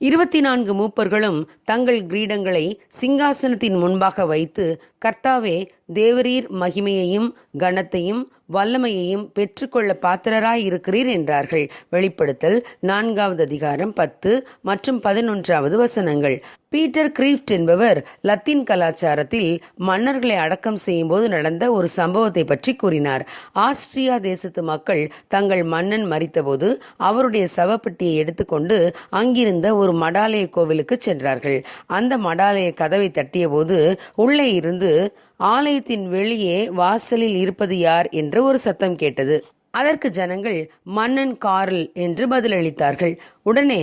இருபத்தி நான்கு மூப்பர்களும் தங்கள் கிரீடங்களை சிங்காசனத்தின் முன்பாக வைத்து கர்த்தாவே தேவரீர் மகிமையையும் கனத்தையும் வல்லமையையும் பெற்றுக்கொள்ள பாத்திரராய் இருக்கிறீர் என்றார்கள். வெளிப்படுத்தல் நான்காவது அதிகாரம் பத்து மற்றும் பதினொன்றாவது வசனங்கள். பீட்டர் கிரீஃப்ட் என்பவர் லத்தீன் கலாச்சாரத்தில் மன்னர்களை அடக்கம் செய்யும்போது நடந்த ஒரு சம்பவத்தை பற்றி கூறினார். ஆஸ்திரியா தேசத்து மக்கள் தங்கள் மன்னன் மறித்தபோது அவருடைய சவப்பெட்டியை எடுத்துக்கொண்டு அங்கிருந்த ஒரு மடாலய கோவிலுக்கு சென்றார்கள். அந்த மடாலய கதவை தட்டியபோது உள்ளே இருந்து ஆலயத்தின் வெளியே வாசலில் இருப்பது யார் என்று ஒரு சத்தம் கேட்டது. அதற்கு ஜனங்கள் மன்னன் கார்ல் என்று பதிலளித்தார்கள். உடனே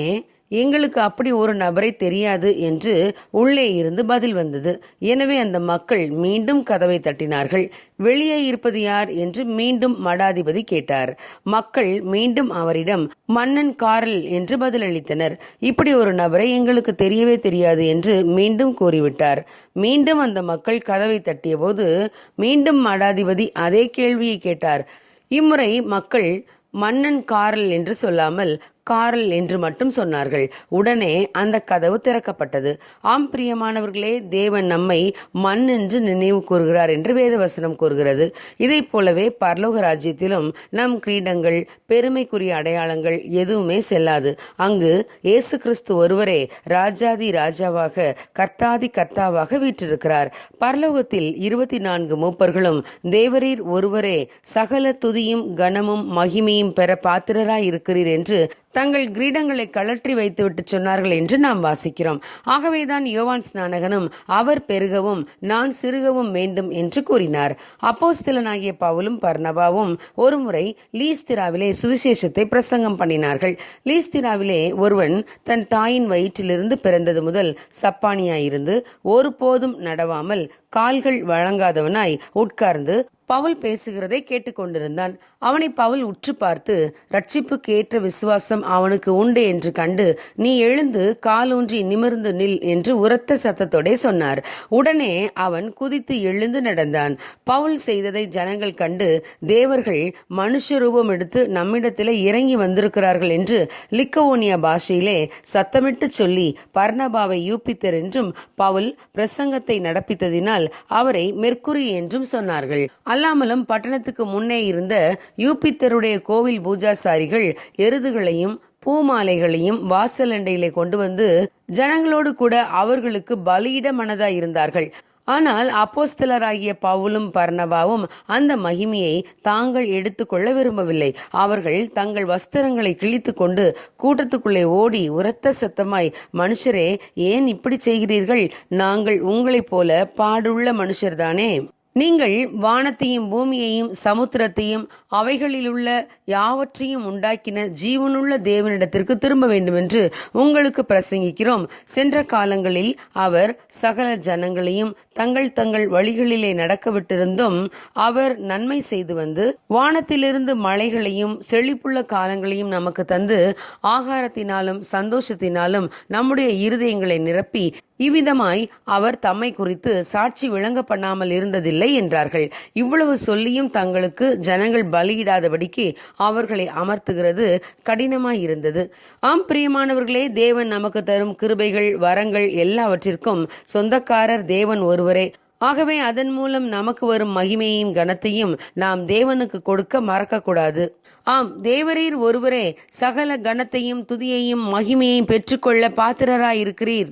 எங்களுக்கு அப்படி ஒரு நபரை தெரியாது என்று உள்ளே இருந்து பதில் வந்தது. எனவே அந்த மக்கள் மீண்டும் கதவை தட்டினார்கள். வெளியே இருப்பது யார்? என்று மீண்டும் மடாதிபதி கேட்டார். மக்கள் மீண்டும் அவரிடம் மன்னன் காரல் என்று பதிலளித்தனர். இப்படி ஒரு நபரை எங்களுக்கு தெரியவே தெரியாது என்று மீண்டும் கூறிவிட்டார். மீண்டும் அந்த மக்கள் கதவை தட்டியபோது மீண்டும் மடாதிபதி அதே கேள்வியை கேட்டார். இம்முறை மக்கள் மன்னன் காரல் என்று சொல்லாமல் கார்ல் என்று மட்டும் சொன்னார்கள். உடனே அந்த கதவு திறக்கப்பட்டது. ஆம் பிரியமானவர்களே தேவன் நம்மை மண் என்று நினைவு கூறுகிறார் என்று வேதவசனம் கூறுகிறது. இதை போலவே பரலோக ராஜ்யத்திலும் நம் கிரீடங்கள் பெருமைக்குரிய அடையாளங்கள் எதுவுமே செல்லாது. அங்கு இயேசு கிறிஸ்து ஒருவரே ராஜாதி ராஜாவாக கர்த்தாதி கர்த்தாவாக வீற்றிருக்கிறார். பரலோகத்தில் இருபத்தி நான்கு மூப்பர்களும் தேவரீர் ஒருவரே சகல துதியும் கனமும் மகிமையும் பெற பாத்திரராய் இருக்கிறீர் என்று தங்கள் கிரீடங்களை கழற்றி வைத்துவிட்டு சொன்னார்கள் என்று நாம் வாசிக்கிறோம். ஆகவேதான் யோவான் ஸ்நானகனும் அவர் பெருகவும் நான் சிறுகவும் வேண்டும் என்று கூறினார். அப்போஸ்திலனாகிய பவுலும் பர்ணபாவும் ஒருமுறை லீஸ்திராவிலே சுவிசேஷத்தை பிரசங்கம் பண்ணினார்கள். லீஸ்திராவிலே ஒருவன் தன் தாயின் வயிற்றிலிருந்து பிறந்தது முதல் சப்பானியாயிருந்து ஒருபோதும் நடவாமல் கால்கள் வழங்காதவனாய் உட்கார்ந்து பவுல் பேசுகிறதை கேட்டுக்கொண்டிருந்தான். அவனை பவுல் உற்று பார்த்து ரட்சிப்புக்கு ஏற்ற விசுவாசம் அவனுக்கு உண்டு என்று கண்டு நீ எழுந்து காலூன்றி நிமிர்ந்து நில் என்று உரத்த சத்தத்தோடே சொன்னார். உடனே அவன் குதித்து எழுந்து நடந்தான். பவுல் செய்ததை ஜனங்கள் கண்டு தேவர்கள் மனுஷ ரூபம் எடுத்து நம்மிடத்திலே இறங்கி வந்திருக்கிறார்கள் என்று லிக்கவோனிய பாஷையிலே சத்தமிட்டு சொல்லி பர்ணபாவை யூப்பித்தர் என்றும் பவுல் பிரசங்கத்தை நடப்பித்ததினால் அவரை மெர்க்குரி என்றும் சொன்னார்கள். அல்லாமலும் பட்டணத்துக்கு முன்னே இருந்த யூபித்தருடைய கோவில் பூஜாசாரிகள் எருதுகளையும் பூமாலைகளையும் வாசல் அண்டையிலே கொண்டு வந்து ஜனங்களோடு கூட அவர்களுக்கு பலியிட மனதாய் இருந்தார்கள். ஆனால் அப்போஸ்தலராகிய பவுலும் பர்ணவாவும் அந்த மகிமையை தாங்கள் எடுத்துக்கொள்ள விரும்பவில்லை. அவர்கள் தங்கள் வஸ்திரங்களை கிழித்து கொண்டு கூட்டத்துக்குள்ளே ஓடி உரத்த சத்தமாய் மனுஷரே ஏன் இப்படி செய்கிறீர்கள்? நாங்கள் உங்களைப் போல பாடுள்ள மனுஷர்தானே? நீங்கள் வானத்தையும் பூமியையும் சமுத்திரத்தையும் அவைகளிலுள்ள யாவற்றையும் உண்டாக்கின ஜீவனுள்ள தேவனிடத்திற்கு திரும்ப வேண்டுமென்று உங்களுக்கு பிரசங்கிக்கிறோம். சென்ற காலங்களில் அவர் சகல ஜனங்களையும் தங்கள் தங்கள் வழிகளிலே நடக்க விட்டிருந்தும் அவர் நன்மை செய்து வந்து வானத்திலிருந்து மழைகளையும் செழிப்புள்ள காலங்களையும் நமக்கு தந்து ஆகாரத்தினாலும் சந்தோஷத்தினாலும் நம்முடைய இருதயங்களை நிரப்பி இவ்விதமாய் அவர் தம்மை குறித்து சாட்சி விளங்க பண்ணாமல் இருந்ததில்லை என்றார்கள். இவ்வளவு சொல்லியும் தங்களுக்கு ஜனங்கள் பலியிடாதபடிக்கு அவர்களை அமர்த்துகிறது கடினமாய் இருந்தது. ஆம் பிரியமானவர்களே தேவன் நமக்கு தரும் கிருபைகள் வரங்கள் எல்லாவற்றிற்கும் சொந்தக்காரர் தேவன் ஒருவரே. ஆகவே அதன் மூலம் நமக்கு வரும் மகிமையும் கனத்தையும் நாம் தேவனுக்கு கொடுக்க மறக்கக்கூடாது. ஆம் தேவரீர் ஒருவரே சகல கனத்தையும் துதியையும் மகிமையையும் பெற்றுக்கொள்ள பாத்திரராயிருக்கிறீர்.